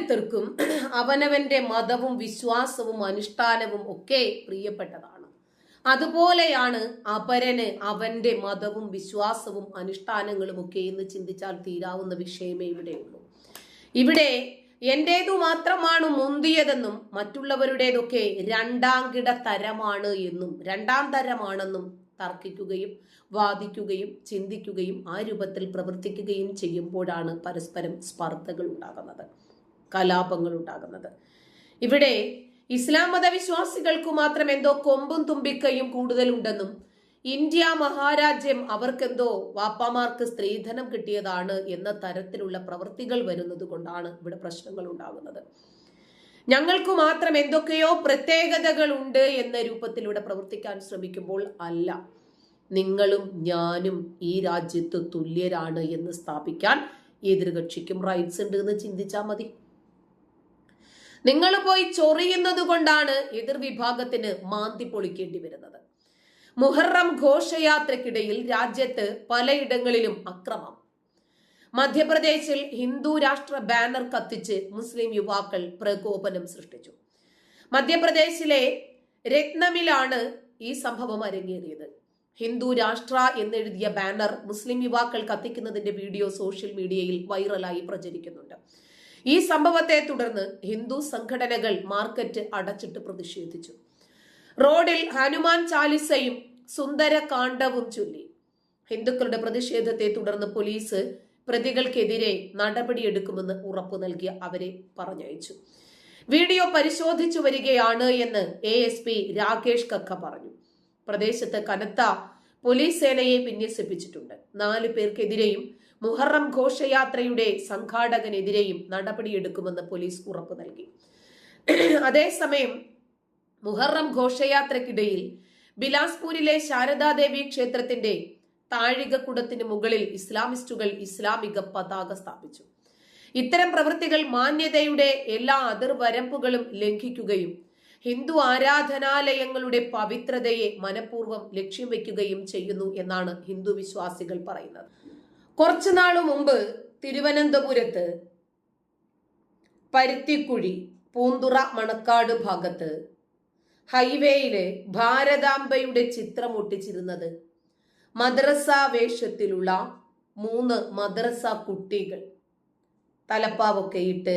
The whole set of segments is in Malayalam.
ഓരോരുത്തർക്കും അവനവന്റെ മതവും വിശ്വാസവും അനുഷ്ഠാനവും ഒക്കെ പ്രിയപ്പെട്ടതാണ്. അതുപോലെയാണ് അപരന് അവന്റെ മതവും വിശ്വാസവും അനുഷ്ഠാനങ്ങളും ഒക്കെ എന്ന് ചിന്തിച്ചാൽ തീരാവുന്ന വിഷയമേ ഇവിടെയുള്ളൂ. ഇവിടെ എന്റേതു മാത്രമാണ് മുന്തിയതെന്നും മറ്റുള്ളവരുടേതൊക്കെ രണ്ടാം കിട തരമാണ് എന്നും രണ്ടാം തരമാണെന്നും തർക്കിക്കുകയും വാദിക്കുകയും ചിന്തിക്കുകയും ആ രൂപത്തിൽ പ്രവർത്തിക്കുകയും ചെയ്യുമ്പോഴാണ് പരസ്പരം സ്പർദ്ധകൾ ഉണ്ടാകുന്നത്. കലാപങ്ങൾ ഉണ്ടാകുന്നത്. ഇവിടെ ഇസ്ലാം മതവിശ്വാസികൾക്ക് മാത്രം എന്തോ കൊമ്പും തുമ്പിക്കയും കൂടുതലുണ്ടെന്നും ഇന്ത്യ മഹാരാജ്യം അവർക്കെന്തോ വാപ്പാമാർക്ക് സ്ത്രീധനം കിട്ടിയതാണ് എന്ന തരത്തിലുള്ള പ്രവൃത്തികൾ വരുന്നത് കൊണ്ടാണ് ഇവിടെ പ്രശ്നങ്ങൾ ഉണ്ടാകുന്നത്. ഞങ്ങൾക്ക് മാത്രം എന്തൊക്കെയോ പ്രത്യേകതകൾ ഉണ്ട് എന്ന രൂപത്തിലൂടെ പ്രവർത്തിക്കാൻ ശ്രമിക്കുമ്പോൾ അല്ല നിങ്ങളും ഞാനും ഈ രാജ്യത്ത് തുല്യരാണ് എന്ന് സ്ഥാപിക്കാൻ എതിർകക്ഷിക്കും റൈറ്റ്സ് ഉണ്ട് എന്ന് ചിന്തിച്ചാൽ മതി. നിങ്ങൾ പോയി ചൊറിയുന്നത് കൊണ്ടാണ് എതിർവിഭാഗത്തിന് മാന്തി പൊളിക്കേണ്ടി വരുന്നത്. മുഹറം ഘോഷയാത്രക്കിടയിൽ രാജ്യത്ത് പലയിടങ്ങളിലും അക്രമം. മധ്യപ്രദേശിൽ ഹിന്ദു രാഷ്ട്ര ബാനർ കത്തിച്ച് മുസ്ലിം യുവാക്കൾ പ്രകോപനം സൃഷ്ടിച്ചു. മധ്യപ്രദേശിലെ രത്നമിലാണ് ഈ സംഭവം അരങ്ങേറിയത്. ഹിന്ദു രാഷ്ട്ര എന്നെഴുതിയ ബാനർ മുസ്ലിം യുവാക്കൾ കത്തിക്കുന്നതിന്റെ വീഡിയോ സോഷ്യൽ മീഡിയയിൽ വൈറലായി പ്രചരിക്കുന്നുണ്ട്. ഈ സംഭവത്തെ തുടർന്ന് ഹിന്ദു സംഘടനകൾ മാർക്കറ്റ് അടച്ചിട്ട് പ്രതിഷേധിച്ചു. റോഡിൽ ഹനുമാൻ ചാലിസയും സുന്ദര കാണ്ഡവും ചൊല്ലി. ഹിന്ദുക്കളുടെ പ്രതിഷേധത്തെ തുടർന്ന് പോലീസ് പ്രതികൾക്കെതിരെ നടപടിയെടുക്കുമെന്ന് ഉറപ്പു നൽകി അവരെ പറഞ്ഞയച്ചു. വീഡിയോ പരിശോധിച്ചു വരികയാണ് എന്ന് എ എസ് പി രാകേഷ് കക്ക പറഞ്ഞു. പ്രദേശത്ത് കനത്ത പോലീസ് സേനയെ വിന്യസിപ്പിച്ചിട്ടുണ്ട് നാലു പേർക്കെതിരെയും മുഹറം ഘോഷയാത്രയുടെ സംഘാടകനെതിരെയും നടപടിയെടുക്കുമെന്ന് പോലീസ് ഉറപ്പു നൽകി. അതേസമയം മുഹറം ഘോഷയാത്രക്കിടയിൽ ബിലാസ്പൂരിലെ ശാരദാദേവി ക്ഷേത്രത്തിന്റെ താഴികക്കുടത്തിന് മുകളിൽ ഇസ്ലാമിസ്റ്റുകൾ ഇസ്ലാമിക പതാക സ്ഥാപിച്ചു. ഇത്തരം പ്രവൃത്തികൾ മാന്യതയുടെ എല്ലാ അതിർവരമ്പുകളും ലംഘിക്കുകയും ഹിന്ദു ആരാധനാലയങ്ങളുടെ പവിത്രതയെ മനഃപൂർവം ലക്ഷ്യം വയ്ക്കുകയും ചെയ്യുന്നു എന്നാണ് ഹിന്ദു വിശ്വാസികൾ പറയുന്നത്. കുറച്ചു നാളു മുമ്പ് തിരുവനന്തപുരത്ത് പരുത്തിക്കുഴി പൂന്തുറ മണക്കാട് ഭാഗത്ത് ഹൈവേയിലെ ഭാരതാംബയുടെ ചിത്രം ഒട്ടിച്ചിരുന്നത് മദ്രസ വേഷത്തിലുള്ള മൂന്ന് മദ്രസ കുട്ടികൾ തലപ്പാവൊക്കെ ഇട്ട്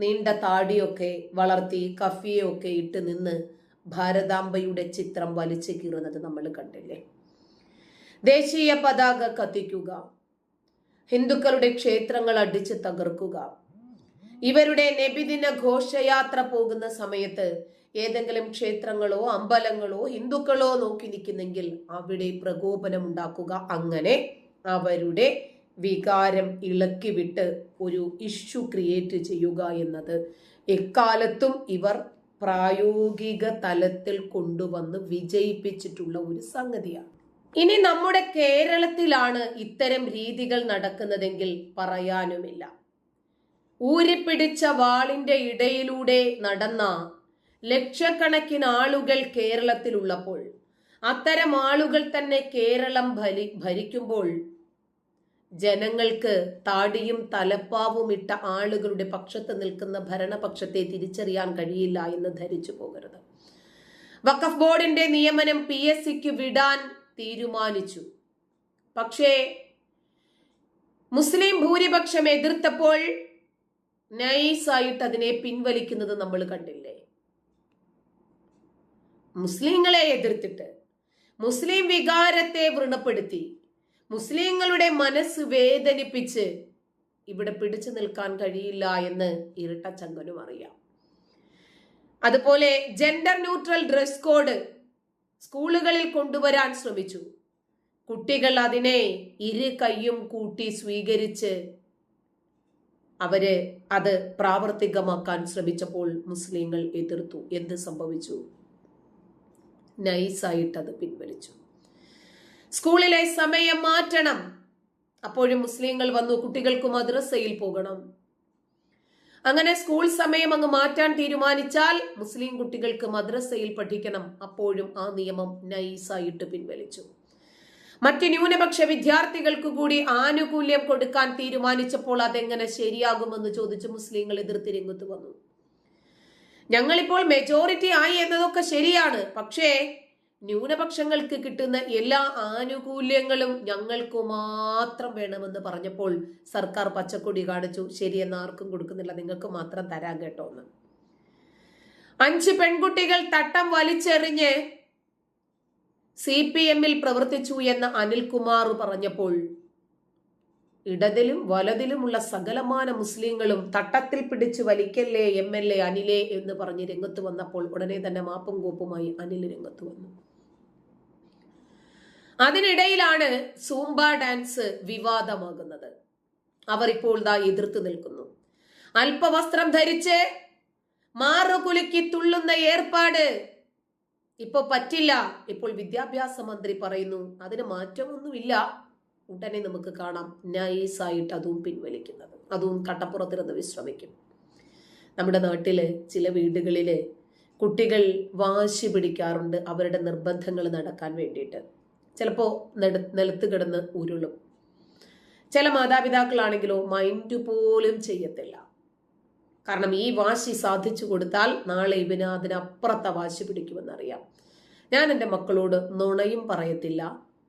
നീണ്ട താടിയൊക്കെ വളർത്തി കഫിയൊക്കെ ഇട്ട് നിന്ന് ഭാരതാംബയുടെ ചിത്രം വലിച്ചു കീറുന്നത് നമ്മൾ കണ്ടില്ലേ? ദേശീയ പതാക കത്തിക്കുക ഹിന്ദുക്കളുടെ ക്ഷേത്രങ്ങൾ അടിച്ചു തകർക്കുക. ഇവരുടെ നബിദിന ഘോഷയാത്ര പോകുന്ന സമയത്ത് ഏതെങ്കിലും ക്ഷേത്രങ്ങളോ അമ്പലങ്ങളോ ഹിന്ദുക്കളോ നോക്കി നിൽക്കുന്നെങ്കിൽ അവിടെ പ്രകോപനം ഉണ്ടാക്കുക. അങ്ങനെ അവരുടെ വികാരം ഇളക്കി വിട്ട് ഒരു ഇഷ്യൂ ക്രിയേറ്റ് ചെയ്യുക എന്നത് എക്കാലത്തും ഇവർ പ്രായോഗിക തലത്തിൽ കൊണ്ടുവന്ന് വിജയിപ്പിച്ചിട്ടുള്ള ഒരു സംഗതിയാണ്. ഇനി നമ്മുടെ കേരളത്തിലാണ് ഇത്തരം രീതികൾ നടക്കുന്നതെങ്കിൽ പറയാനുമില്ല. ഊരിപ്പിടിച്ച വാളിന്റെ ഇടയിലൂടെ നടന്ന ലക്ഷക്കണക്കിന് ആളുകൾ കേരളത്തിലുള്ളപ്പോൾ അത്തരം ആളുകൾ തന്നെ കേരളം ഭരി ഭരിക്കുമ്പോൾ ജനങ്ങൾക്ക് താടിയും തലപ്പാവും ഇട്ട ആളുകളുടെ പക്ഷത്ത് നിൽക്കുന്ന ഭരണപക്ഷത്തെ തിരിച്ചറിയാൻ കഴിയില്ല എന്ന് ധരിച്ചു പോകരുത്. വഖഫ് ബോർഡിന്റെ നിയമനം പി എസ് സിക്ക് വിടാൻ തീരുമാനിച്ചു. പക്ഷേ മുസ്ലിം ഭൂരിപക്ഷം എതിർത്തപ്പോൾ നൈസായിട്ട് അതിനെ പിൻവലിക്കുന്നത് നമ്മൾ കണ്ടില്ലേ? മുസ്ലിങ്ങളെ എതിർത്തിട്ട് മുസ്ലിം വികാരത്തെ വ്രണപ്പെടുത്തി മുസ്ലിങ്ങളുടെ മനസ്സ് വേദനിപ്പിച്ച് ഇവിടെ പിടിച്ചു നിൽക്കാൻ കഴിയില്ല എന്ന് ഇരട്ടച്ചങ്കനും അറിയാം. അതുപോലെ ജെൻഡർ ന്യൂട്രൽ ഡ്രസ് കോഡ് സ്കൂളുകളിൽ കൊണ്ടുവരാൻ ശ്രമിച്ചു. കുട്ടികൾ അതിനെ ഇരു കൈയും കൂട്ടി സ്വീകരിച്ച് അവർ അത് പ്രാവർത്തികമാക്കാൻ ശ്രമിച്ചപ്പോൾ മുസ്ലിങ്ങൾ എതിർത്തു. എന്ത് സംഭവിച്ചു? നൈസായിട്ട് അത് പിൻവലിച്ചു. സ്കൂളിലെ സമയം മാറ്റണം. അപ്പോഴും മുസ്ലിങ്ങൾ വന്നു കുട്ടികൾക്ക് മദ്രസയിൽ പോകണം. അങ്ങനെ സ്കൂൾ സമയം അങ്ങ് മാറ്റാൻ തീരുമാനിച്ചാൽ മുസ്ലിം കുട്ടികൾക്ക് മദ്രസയിൽ പഠിക്കണം. അപ്പോഴും ആ നിയമം നൈസായിട്ട് പിൻവലിച്ചു. മറ്റ് ന്യൂനപക്ഷ വിദ്യാർത്ഥികൾക്ക് കൂടി ആനുകൂല്യം കൊടുക്കാൻ തീരുമാനിച്ചപ്പോൾ അതെങ്ങനെ ശരിയാകുമെന്ന് ചോദിച്ച് മുസ്ലിങ്ങൾ എതിർത്ത് രംഗത്ത് വന്നു. ഞങ്ങളിപ്പോൾ മെജോറിറ്റി ആയി എന്നതൊക്കെ ശരിയാണ്. പക്ഷേ ന്യൂനപക്ഷങ്ങൾക്ക് കിട്ടുന്ന എല്ലാ ആനുകൂല്യങ്ങളും ഞങ്ങൾക്ക് മാത്രം വേണമെന്ന് പറഞ്ഞപ്പോൾ സർക്കാർ പച്ചക്കൊടി കാണിച്ചു. ശരിയെന്ന് ആർക്കും കൊടുക്കുന്നില്ല. നിങ്ങൾക്ക് മാത്രം തരാൻ കേട്ടോ എന്ന്. അഞ്ച് പെൺകുട്ടികൾ തട്ടം വലിച്ചെറിഞ്ഞ് സി പി എമ്മിൽ പ്രവർത്തിച്ചു എന്ന് അനിൽകുമാർ പറഞ്ഞപ്പോൾ ഇടതിലും വലതിലുമുള്ള സകലമാന മുസ്ലിങ്ങളും തട്ടത്തിൽ പിടിച്ചു വലിക്കല്ലേ എം എൽ എ അനിലേ എന്ന് പറഞ്ഞ് രംഗത്ത് വന്നപ്പോൾ ഉടനെ തന്നെ മാപ്പും കോപ്പുമായി അനിൽ രംഗത്ത് വന്നു. അതിനിടയിലാണ് സൂംബ ഡാൻസ് വിവാദമാകുന്നത്. അവർ ഇപ്പോൾ ദാ എതിർത്ത് നിൽക്കുന്നു. അല്പവസ്ത്രം ധരിച്ച് മാറുകുലുക്കി തുള്ളുന്ന ഏർപ്പാട് ഇപ്പൊ പറ്റില്ല. ഇപ്പോൾ വിദ്യാഭ്യാസ മന്ത്രി പറയുന്നു അതിന് മാറ്റമൊന്നുമില്ല. ഉടനെ നമുക്ക് കാണാം. നൈസായിട്ട് അതും പിൻവലിക്കുന്നത്. അതും കട്ടപ്പുറത്തിരുന്ന് വിശ്രമിക്കും. നമ്മുടെ നാട്ടിൽ ചില വീടുകളിൽ കുട്ടികൾ വാശി പിടിക്കാറുണ്ട് അവരുടെ നിർബന്ധങ്ങൾ നടക്കാൻ വേണ്ടിയിട്ട്. ചിലപ്പോൾ നിലത്ത് കിടന്ന് ഉരുളും. ചില മാതാപിതാക്കളാണെങ്കിലോ മൈൻഡ് പോലും ചെയ്യത്തില്ല. കാരണം ഈ വാശി സാധിച്ചു കൊടുത്താൽ നാളെ ഇവന് അതിനപ്പുറത്തെ വാശി പിടിക്കുമെന്നറിയാം. ഞാൻ എന്റെ മക്കളോട് നുണയും പറയത്തില്ല.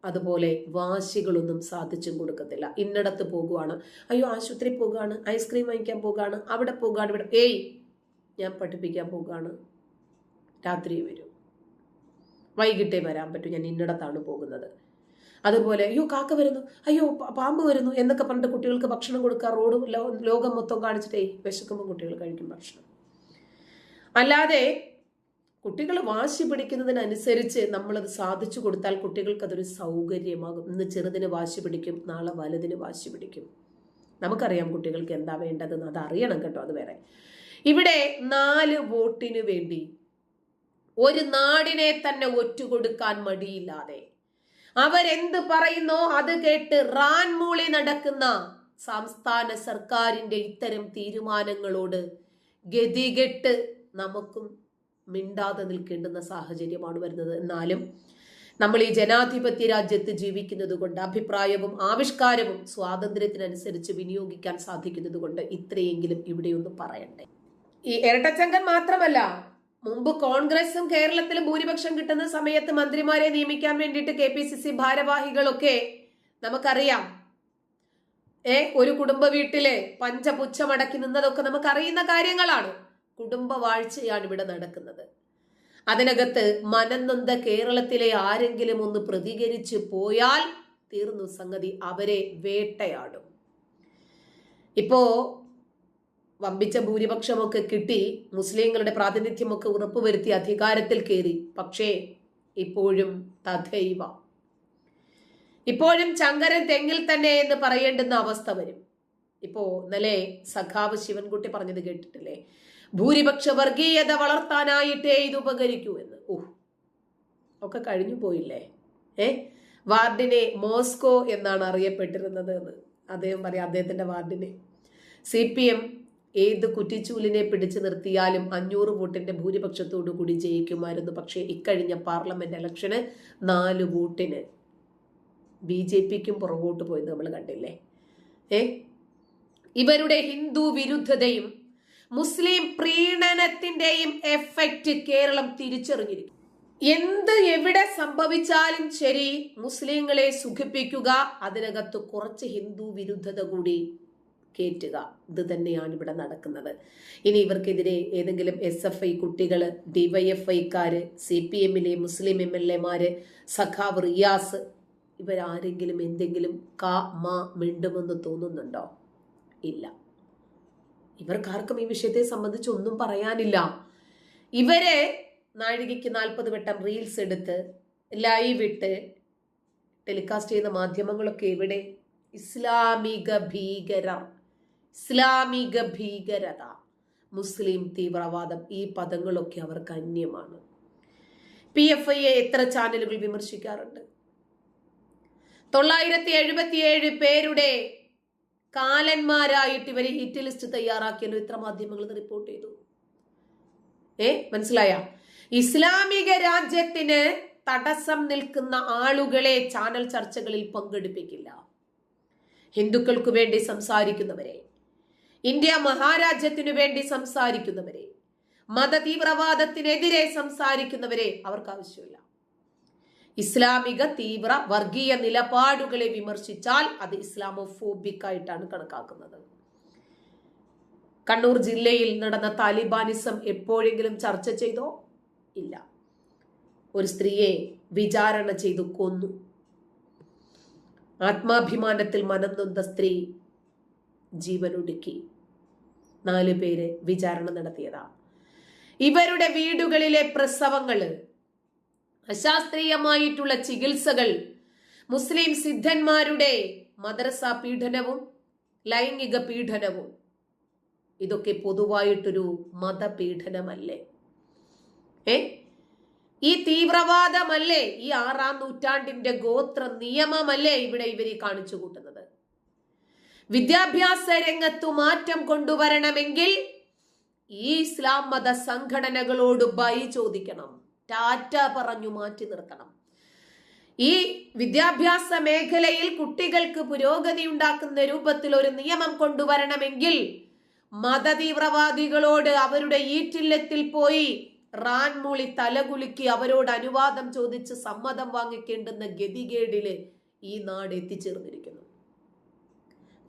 അതുപോലെ വാശികളൊന്നും സാധിച്ചും കൊടുക്കത്തില്ല. ഇന്നടത്ത് പോകുവാണ്. അയ്യോ ആശുപത്രി പോകുകയാണ് ഐസ്ക്രീം വാങ്ങിക്കാൻ പോകുകയാണ് അവിടെ പോകുകയാണ് ഇവിടെ ഏയ് ഞാൻ പഠിപ്പിക്കാൻ പോകുകയാണ് രാത്രി വരും. വൈകിട്ടേ വരാൻ പറ്റും ഞാൻ ഇന്നിടത്താണ് പോകുന്നത്. അതുപോലെ അയ്യോ കാക്ക വരുന്നു അയ്യോ പാമ്പ് വരുന്നു എന്നൊക്കെ പറഞ്ഞിട്ട് കുട്ടികൾക്ക് ഭക്ഷണം കൊടുക്കുക റോഡ് ലോകം മൊത്തം കാണിച്ചിട്ടേ വിശക്കുമ്പോൾ കുട്ടികൾ കഴിക്കും ഭക്ഷണം. അല്ലാതെ കുട്ടികൾ വാശി പിടിക്കുന്നതിനനുസരിച്ച് നമ്മളത് സാധിച്ചു കൊടുത്താൽ കുട്ടികൾക്ക് അതൊരു സൗകര്യമാകും. ഇന്ന് ചെറുതിന് വാശി പിടിക്കും നാളെ വലുതിന് വാശി പിടിക്കും. നമുക്കറിയാം കുട്ടികൾക്ക് എന്താ വേണ്ടതെന്ന് അത് അറിയണം കേട്ടോ അത് വേറെ. ഇവിടെ നാല് വോട്ടിന് വേണ്ടി ഒരു നാടിനെ തന്നെ ഒറ്റുകൊടുക്കാൻ മടിയില്ലാതെ. അവരെന്ത് പറയുന്നോ അത് കേട്ട് റാൻമൂളി നടക്കുന്ന സംസ്ഥാന സർക്കാരിന്റെ ഇത്തരം തീരുമാനങ്ങളോട് ഗതികെട്ട് നമുക്കും മിണ്ടാതെ നിൽക്കേണ്ടുന്ന സാഹചര്യമാണ് വരുന്നത്. എന്നാലും നമ്മൾ ഈ ജനാധിപത്യ രാജ്യത്ത് ജീവിക്കുന്നത് കൊണ്ട് അഭിപ്രായവും ആവിഷ്കാരവും സ്വാതന്ത്ര്യത്തിനനുസരിച്ച് വിനിയോഗിക്കാൻ സാധിക്കുന്നത് കൊണ്ട് ഇത്രയെങ്കിലും ഇവിടെയൊന്ന് പറയണ്ടേ. ഈ ഇരട്ടച്ചങ്കൻ മാത്രമല്ല മുമ്പ് കോൺഗ്രസും കേരളത്തിലും ഭൂരിപക്ഷം കിട്ടുന്ന സമയത്ത് മന്ത്രിമാരെ നിയമിക്കാൻ വേണ്ടിയിട്ട് കെ പി സി സി ഭാരവാഹികളൊക്കെ നമുക്കറിയാം. ഏ ഒരു കുടുംബ വീട്ടിലെ പഞ്ചപുച്ഛമടക്കി നിന്നതൊക്കെ നമുക്കറിയുന്ന കാര്യങ്ങളാണ്. കുടുംബ വാഴ്ചയാണ് ഇവിടെ നടക്കുന്നത്. അതിനകത്ത് മനന്നൊന്ത കേരളത്തിലെ ആരെങ്കിലും ഒന്ന് പ്രതികരിച്ചു പോയാൽ തീർന്നു സംഗതി അവരെ വേട്ടയാടും. ഇപ്പോ വമ്പിച്ച ഭൂരിപക്ഷമൊക്കെ കിട്ടി മുസ്ലിങ്ങളുടെ പ്രാതിനിധ്യമൊക്കെ ഉറപ്പുവരുത്തി അധികാരത്തിൽ കയറി. പക്ഷേ ഇപ്പോഴും തഥൈവ. ഇപ്പോഴും ചങ്കരൻ തെങ്ങിൽ തന്നെ എന്ന് പറയേണ്ടുന്ന അവസ്ഥ വരും. ഇപ്പോ ഇന്നലെ സഖാവ് ശിവൻകുട്ടി പറഞ്ഞത് കേട്ടിട്ടില്ലേ? ഭൂരിപക്ഷ വർഗീയത വളർത്താനായിട്ടേ ഇത് ഉപകരിക്കൂ എന്ന്. ഓഹ് ഒക്കെ കഴിഞ്ഞു പോയില്ലേ? ഏ? വാർഡിനെ മോസ്കോ എന്നാണ് അറിയപ്പെട്ടിരുന്നത് എന്ന്. അദ്ദേഹം പറയാം അദ്ദേഹത്തിന്റെ വാർഡിനെ. സി പി എം ഏത് കുറ്റിച്ചൂലിനെ പിടിച്ചു നിർത്തിയാലും അഞ്ഞൂറ് വോട്ടിന്റെ ഭൂരിപക്ഷത്തോടു കൂടി ജയിക്കുമായിരുന്നു. പക്ഷേ ഇക്കഴിഞ്ഞ പാർലമെന്റ് ഇലക്ഷന് നാല് വോട്ടിന് ബി ജെ പിക്കും പുറകോട്ട് പോയത് നമ്മൾ കണ്ടില്ലേ? ഏ? ഇവരുടെ ഹിന്ദു വിരുദ്ധതയും മുസ്ലിം പ്രീണനത്തിന്റെയും എഫക്റ്റ് കേരളം തിരിച്ചറിഞ്ഞിരിക്കും എന്ത് എവിടെ സംഭവിച്ചാലും ശരി മുസ്ലിങ്ങളെ സുഖിപ്പിക്കുക അതിനകത്ത് കുറച്ച് ഹിന്ദു വിരുദ്ധത കൂടി കയറ്റുക ഇത് തന്നെയാണ് ഇവിടെ നടക്കുന്നത്. ഇനി ഇവർക്കെതിരെ ഏതെങ്കിലും എസ് എഫ് ഐ കുട്ടികൾ ഡിവൈഎഫ്ഐക്കാര് സി പി എമ്മിലെ മുസ്ലിം എം എൽ എമാര് സഖാവ് റിയാസ് ഇവരാരെങ്കിലും എന്തെങ്കിലും ക മാ മിണ്ടുമെന്ന് തോന്നുന്നുണ്ടോ? ഇല്ല. ഇവർക്കാർക്കും ഈ വിഷയത്തെ സംബന്ധിച്ച് ഒന്നും പറയാനില്ല. ഇവരെ നാഴികയ്ക്ക് നാൽപ്പത് വട്ടം റീൽസ് എടുത്ത് ലൈവ് ഇട്ട് ടെലികാസ്റ്റ് ചെയ്യുന്ന മാധ്യമങ്ങളൊക്കെ ഇവിടെ ഇസ്ലാമിക ഭീകരർ. ഇസ്ലാമിക ഭീകരത. മുസ്ലിം തീവ്രവാദം ഈ പദങ്ങളൊക്കെ അവർക്ക് അന്യമാണ്. പി എഫ് ഐയെ എത്ര ചാനലുകൾ വിമർശിക്കാറുണ്ട്? തൊള്ളായിരത്തി എഴുപത്തിയേഴ് പേരുടെ കാലന്മാരായിട്ട് ഇവരെ ഹിറ്റ് ലിസ്റ്റ് തയ്യാറാക്കിയല്ലോ ഇത്ര മാധ്യമങ്ങൾ റിപ്പോർട്ട് ചെയ്തു. ഏ മനസ്സിലായ? ഇസ്ലാമിക രാജ്യത്തിന് തടസ്സം നിൽക്കുന്ന ആളുകളെ ചാനൽ ചർച്ചകളിൽ പങ്കെടുപ്പിക്കില്ല. ഹിന്ദുക്കൾക്ക് വേണ്ടി സംസാരിക്കുന്നവരെ. ഇന്ത്യ മഹാരാജ്യത്തിനു വേണ്ടി സംസാരിക്കുന്നവരെ മത തീവ്രവാദത്തിനെതിരെ സംസാരിക്കുന്നവരെ അവർക്ക് ആവശ്യമില്ല ഇസ്ലാമിക തീവ്ര വർഗീയ നിലപാടുകളെ വിമർശിച്ചാൽ അത് ഇസ്ലാമോഫോബിക് ആയിട്ടാണ് കണക്കാക്കുന്നത്. കണ്ണൂർ ജില്ലയിൽ നടന്ന താലിബാനിസം എപ്പോഴെങ്കിലും ചർച്ച ചെയ്തോ? ഇല്ല. ഒരു സ്ത്രീയെ വിചാരണ ചെയ്തു കൊന്നു. ആത്മാഭിമാനത്തിൽ മനം നൊന്ത സ്ത്രീ ജീവനൊടുക്കി. നാല് പേര് വിചാരണ നടത്തിയതാ. ഇവരുടെ വീടുകളിലെ പ്രസവങ്ങൾ അശാസ്ത്രീയമായിട്ടുള്ള ചികിത്സകൾ മുസ്ലിം സിദ്ധന്മാരുടെ മദ്രസ പീഡനവും ലൈംഗിക പീഡനവും. ഇതൊക്കെ പൊതുവായിട്ടൊരു മതപീഡനമല്ലേ? ഏ? ഈ തീവ്രവാദമല്ലേ ഈ ആറാം നൂറ്റാണ്ടിന്റെ ഗോത്ര നിയമമല്ലേ ഇവിടെ ഇവരെ കാണിച്ചു കൂട്ടുന്നത്? വിദ്യാഭ്യാസ രംഗത്തു മാറ്റം കൊണ്ടുവരണമെങ്കിൽ ഈ ഇസ്ലാം മത സംഘടനകളോട് ബൈ ചോദിക്കണം. ടാറ്റ പറഞ്ഞു മാറ്റി നിർത്തണം. ഈ വിദ്യാഭ്യാസ മേഖലയിൽ കുട്ടികൾക്ക് പുരോഗതി ഉണ്ടാക്കുന്ന രൂപത്തിൽ ഒരു നിയമം കൊണ്ടുവരണമെങ്കിൽ മതതീവ്രവാദികളോട് അവരുടെ ഈറ്റില്ലത്തിൽ പോയി റാൻമൂളി തലകുലുക്കി അവരോട് അനുവാദം ചോദിച്ച് സമ്മതം വാങ്ങിക്കേണ്ടുന്ന ഗതികേടിൽ ഈ നാട് എത്തിച്ചേർന്നിരിക്കുന്നു.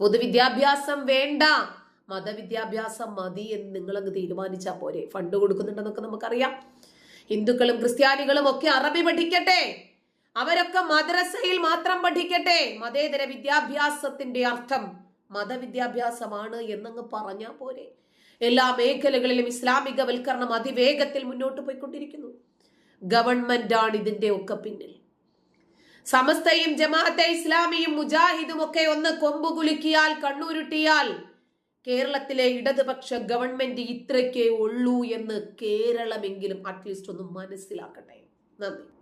പൊതുവിദ്യാഭ്യാസം വേണ്ട. മതവിദ്യാഭ്യാസം മതി എന്ന് നിങ്ങളങ്ങ് തീരുമാനിച്ചാൽ പോരെ. ഫണ്ട് കൊടുക്കുന്നുണ്ടെന്നൊക്കെ നമുക്കറിയാം. ഹിന്ദുക്കളും ക്രിസ്ത്യാനികളും ഒക്കെ അറബി പഠിക്കട്ടെ. അവരൊക്കെ മദ്രസയിൽ മാത്രം പഠിക്കട്ടെ. മതേതര വിദ്യാഭ്യാസത്തിന്റെ അർത്ഥം മതവിദ്യാഭ്യാസമാണ് എന്നങ്ങ് പറഞ്ഞാൽ പോരെ. എല്ലാ മേഖലകളിലും ഇസ്ലാമികവൽക്കരണം അതിവേഗത്തിൽ മുന്നോട്ട് പോയിക്കൊണ്ടിരിക്കുന്നു. ഗവൺമെന്റാണ് ഇതിന്റെ ഒക്കെ പിന്നിൽ. സമസ്തയും ജമാഅത്തെ ഇസ്ലാമിയും മുജാഹിദും ഒക്കെ ഒന്ന് കൊമ്പുകുലുക്കിയാൽ കണ്ണൂരുട്ടിയാൽ കേരളത്തിലെ ഇടതുപക്ഷ ഗവൺമെന്റ് ഇത്രയ്ക്കേ ഉള്ളൂ എന്ന് കേരളമെങ്കിലും അറ്റ്ലീസ്റ്റ് ഒന്ന് മനസ്സിലാക്കട്ടെ. നന്ദി.